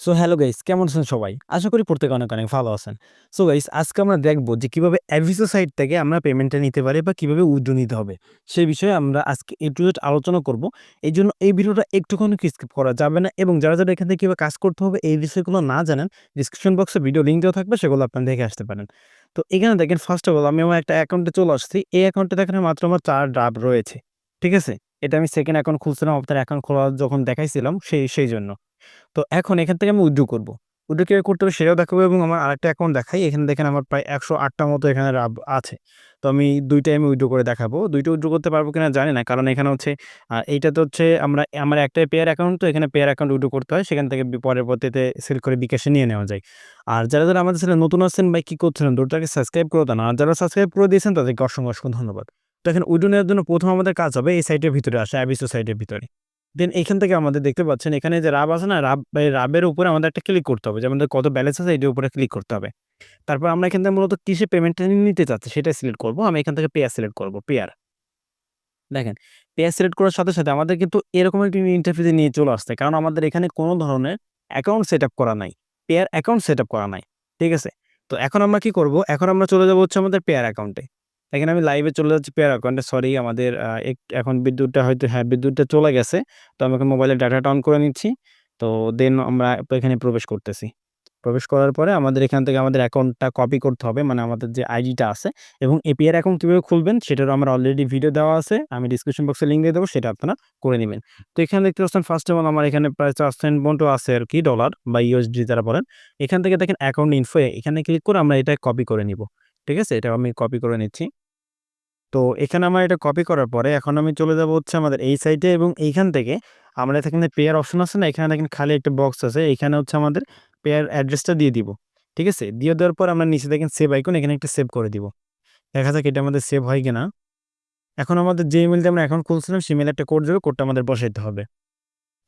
So hello guys কেমন আছেন সবাই? আশা করি প্রত্যেকে অনেক অনেক ভালো আছেন। সো গাইস আজকে আমরা দেখব যে কীভাবে অ্যাভিসো সাইট থেকে আমরা পেমেন্টটা নিতে পারি বা কীভাবে উইথড্র নিতে হবে। সেই বিষয়ে আমরা আজকে এ টু আলোচনা করব। এই জন্য এই ভিডিওটা একটুখানি স্কিপ করা যাবে না এবং যারা যারা এখান থেকে কীভাবে কাজ করতে হবে এই বিষয়গুলো না জানেন ডিসক্রিপশন বক্সে ভিডিও লিঙ্ক দেওয়া থাকবে, সেগুলো আপনারা দেখে আসতে পারেন। তো এখানে দেখেন ফার্স্ট অফ অল আমি আমার একটা অ্যাকাউন্টে চলে আসছি। এই অ্যাকাউন্টে দেখেন মাত্র আমার চার ড্রাফ রয়েছে। ঠিক আছে? এটা আমি সেকেন্ড অ্যাকাউন্ট খুলছিলাম, আপনার অ্যাকাউন্ট খোলা যখন দেখাইছিলাম, সেই সেই জন্য। তো এখন এখান থেকে আমি উইথড্র করব। উইথড্র কীভাবে করতে হবে সেটাও দেখাবো এবং আমার আরেকটা অ্যাকাউন্ট দেখাই। এখানে দেখেন আমার প্রায় একশো আটটা মতো এখানে রাব আছে। তো আমি দুইটাই আমি উইথড্র করে দেখাবো। দুইটা উইথড্র করতে পারব কিনা জানি না। কারণ এখানে হচ্ছে এইটাতে হচ্ছে আমরা, আমার একটাই পেয়ার অ্যাকাউন্ট তো এখানে পেয়ার অ্যাকাউন্ট উইথড্র করতে হয়। সেখান থেকে বি- পরবর্তীতে সেল করে বিকাশে নিয়ে নেওয়া যায়। আর যারা যারা আমাদের চ্যানেল নতুন আসছেন বা কী করছিলেন দুটাকে সাবস্ক্রাইব করে দেন। আর যারা সাবস্ক্রাইব করে দিয়েছেন, তাদেরকে অসংখ্য অসংখ্য ধন্যবাদ। তো এখন উইথড্র নেওয়ার জন্য প্রথম আমাদের কাজ হবে এই সাইটের ভিতরে আসে অ্যাবিসো সাইটের ভিতরে। দেন এখান থেকে আমাদের দেখতে পাচ্ছেন, এখানে যে রাব আছে না রাব রাবের উপরে আমাদের একটা ক্লিক করতে হবে। যে আমাদের কত ব্যালেন্স আছে, এটার উপরে ক্লিক করতে হবে। তারপর আমরা এখান থেকে মূলত কিসে পেমেন্টটা নিতে চাচ্ছি, সেটা সিলেক্ট করব। আমি এখান থেকে পেয়ার সিলেক্ট করব পেয়ার দেখেন পেয়ার সিলেক্ট করার সাথে সাথে আমাদের কিন্তু এরকম একটি ইন্টারফেসে নিয়ে চলে আসছে। কারণ আমাদের এখানে কোনো ধরনের অ্যাকাউন্ট সেট করা নাই পেয়ার অ্যাকাউন্ট সেট করা নাই। ঠিক আছে? তো এখন আমরা কি করব? এখন আমরা চলে যাব হচ্ছে আমাদের পেয়ার অ্যাকাউন্টে এখানে আমি লাইভে চলে যাচ্ছি পেয়ার অ্যাকাউন্টে সরি আমাদের এখন বিদ্যুৎটা হয়তো হ্যাঁ বিদ্যুৎটা চলে গেছে, তো আমি এখন মোবাইলের ডাটাটা অন করে নিচ্ছি, তো দেন আমরা এখানে প্রবেশ করতেছি। প্রবেশ করার পরে আমাদের এখান থেকে আমাদের অ্যাকাউন্টটা কপি করতে হবে মানে আমাদের যে আইডিটা আছে, এবং এপিআর অ্যাকাউন্ট কীভাবে খুলবেন সেটারও আমার অলরেডি ভিডিও দেওয়া আছে, আমি ডিসক্রিপশন বক্সে লিঙ্ক দিয়ে দেবো, সেটা আপনারা করে নেবেন। তো এখানে দেখতে পাচ্ছেন ফার্স্ট অফ অল আমার এখানে প্রায় চার সেন্ট বন্টও আছে আর কি ডলার বা ইউএসডি যারা বলেন, এখান থেকে দেখেন অ্যাকাউন্ট ইনফো এখানে ক্লিক করে আমরা এটা কপি করে নিব, ঠিক আছে? এটা আমি কপি করে নিচ্ছি। তো এখানে আমার এটা কপি করার পরে এখন আমি চলে যাব হচ্ছে আমাদের এই সাইটে এবং এইখান থেকে আমরা এখানে পেয়ার অপশন আছে না? এখানে দেখেন খালি একটা বক্স আছে। এখানে হচ্ছে আমাদের পেয়ার অ্যাড্রেসটা দিয়ে দিব। ঠিক আছে? দিয়ে দেওয়ার পর আমরা নিচে দেখেন সেভ আইকন এখানে একটা সেভ করে দিব। দেখা যাক এটা আমাদের সেভ হয় কিনা। এখন আমাদের যে ইমেল দিয়ে আমরা এখন খুলছিলাম, সেই মেলে একটা কোড যাবে কোডটা আমাদের বসাইতে হবে।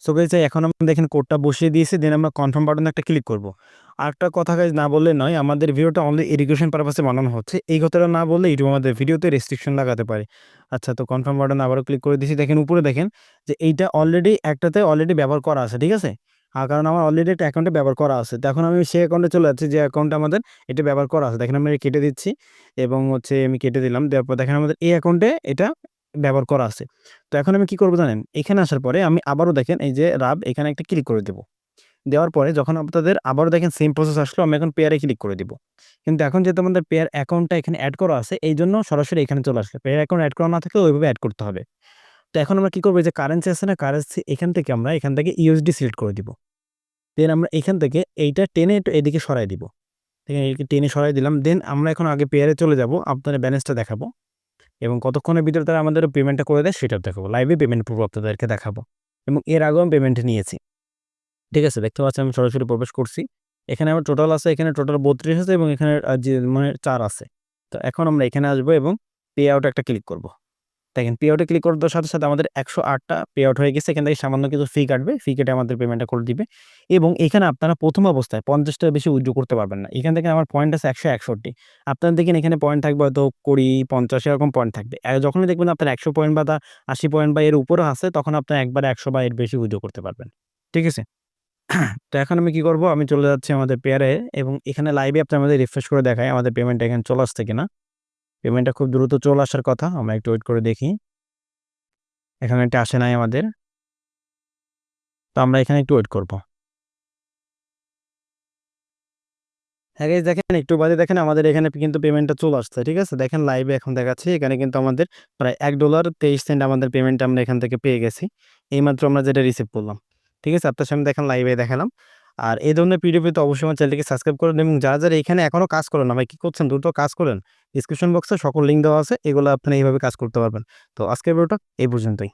সো গাইজ এখন আমরা দেখেন কোডটা বসিয়ে দিয়েছি। দেন আমরা কনফার্ম বাটনে একটা ক্লিক করব। আর একটা কথা কাজ না বললে নয়, আমাদের ভিডিওটা অনলি এডুকেশন পারপাসে বানানো হচ্ছে। এই কথাটা না বললে ইউটিউব আমাদের ভিডিওতে রেস্ট্রিকশন লাগাতে পারে। আচ্ছা তো কনফার্ম বাটনে আবারও ক্লিক করে দিয়েছি দেখেন, উপরে দেখেন যে এইটা অলরেডি একটাতে অলরেডি ব্যবহার করা আছে, ঠিক আছে? আর কারণ আমার অলরেডি একটা অ্যাকাউন্টে ব্যবহার করা আছে। তো এখন আমি সেই অ্যাকাউন্টে চলে যাচ্ছি যে অ্যাকাউন্টে আমাদের এটা ব্যবহার করা আছে। দেখেন, আমি কেটে দিচ্ছি এবং হচ্ছে আমি কেটে দিলাম। দেওয়ার পর দেখেন, আমাদের এই অ্যাকাউন্টে এটা ব্যবহার করা আছে। তো এখন আমি কি করব জানেন? এখানে আসার পরে আমি আবারও দেখেন, এই যে রাব এখানে একটা ক্লিক করে দেবো। দেওয়ার পরে যখন আপনাদের আবারও দেখেন সেম প্রসেস আসলো, আমি এখন পেয়ারে ক্লিক করে দিব। কিন্তু এখন যেহেতু আমাদের পেয়ার অ্যাকাউন্টটা এখানে অ্যাড করা আছে, এই জন্য সরাসরি এখানে চলে আসবে পেয়ার অ্যাকাউন্ট অ্যাড করা না থাকলে ওইভাবে অ্যাড করতে হবে। তো এখন আমরা কী করব যে কারেন্সি আছে না কারেন্সি এখান থেকে আমরা এখান থেকে ইউএসডি সিলেক্ট করে দিব। দেন আমরা এখান থেকে এইটা টেনে একটু এদিকে সরাই দিব। এদিকে টেনে সরাই দিলাম। দেন আমরা এখন আগে পেয়ারে চলে যাব, আপনাদের ব্যালেন্সটা দেখাবো। এবং কতক্ষণের ভিতরে তারা আমাদের পেমেন্টটা করে দেয়, সেটাও দেখাবো। লাইভে পেমেন্ট প্রুফ আপনাদেরকে দেখাবো। এবং এর আগেও আমি পেমেন্ট নিয়েছি। ঠিক আছে, দেখতে পাচ্ছি আমি সরাসরি প্রবেশ করছি। এখানে আমার টোটাল আছে, এখানে টোটাল বত্রিশ আছে এবং এখানে মানে চার আছে। তো এখন আমরা এখানে আসব এবং পে আউট একটা ক্লিক করব। দেখেন পে আউটে ক্লিক করার সাথে সাথে আমাদের একশো আটটা পে আউট হয়ে গেছে। এখান থেকে সামান্য কিছু ফি কাটবে ফি কেটে আমাদের পেমেন্টটা করে দিবে। এবং এখানে আপনারা প্রথম অবস্থায় পঞ্চাশটার বেশি উইথড্র করতে পারবেন না। এখান থেকে আমার পয়েন্ট আছে একশো একষট্টি। আপনারা দেখেন এখানে পয়েন্ট থাকবে হয়তো কুড়ি, পঞ্চাশ, এরকম পয়েন্ট থাকবে। যখনই দেখবেন আপনার একশো পয়েন্ট বা তা আশি পয়েন্ট বা এর উপরে আছে, তখন আপনার একবারে একশো বা এর বেশি উইথড্র করতে পারবেন। ঠিক আছে? তো এখন আমি কি করব? আমি চলে যাচ্ছি আমাদের পেয়ারে এবং এখানে লাইভে আপনি আমাদের রিফ্রেশ করে দেখাই আমাদের পেমেন্ট এখানে চলে আসছে কিনা। পেমেন্টটা খুব দ্রুত চলে আসার কথা, আমরা একটু ওয়েট করে দেখি। এখানে একটা আসে নাই আমাদের। তো আমরা এখানে একটু ওয়েট করব। হ্যাঁ দেখেন একটু বাদে দেখেন আমাদের এখানে কিন্তু পেমেন্টটা চলে আসছে, ঠিক আছে? দেখেন লাইভে এখন দেখাচ্ছি, এখানে কিন্তু আমাদের প্রায় এক ডলার তেইশ সেন্ট আমাদের পেমেন্ট আমরা এখান থেকে পেয়ে গেছি। এইমাত্র আমরা যেটা রিসিভ করলাম। ঠিক আছে? আপনার সামনে দেখেন লাইভে দেখালাম। আর এই ধরনের পিডিএফ তো অবশ্যই আমার চ্যানেলটিকে সাবস্ক্রাইব করুন এবং যারা যারা এখানে এখনও কাজ করেন না, ভাই, কী করছেন? দুটো কাজ করেন। ডিসক্রিপশন বক্সে সকল লিঙ্ক দেওয়া আছে। এগুলো আপনি এইভাবে কাজ করতে পারবেন। তো আজকের ভিডিওটা এই পর্যন্তই।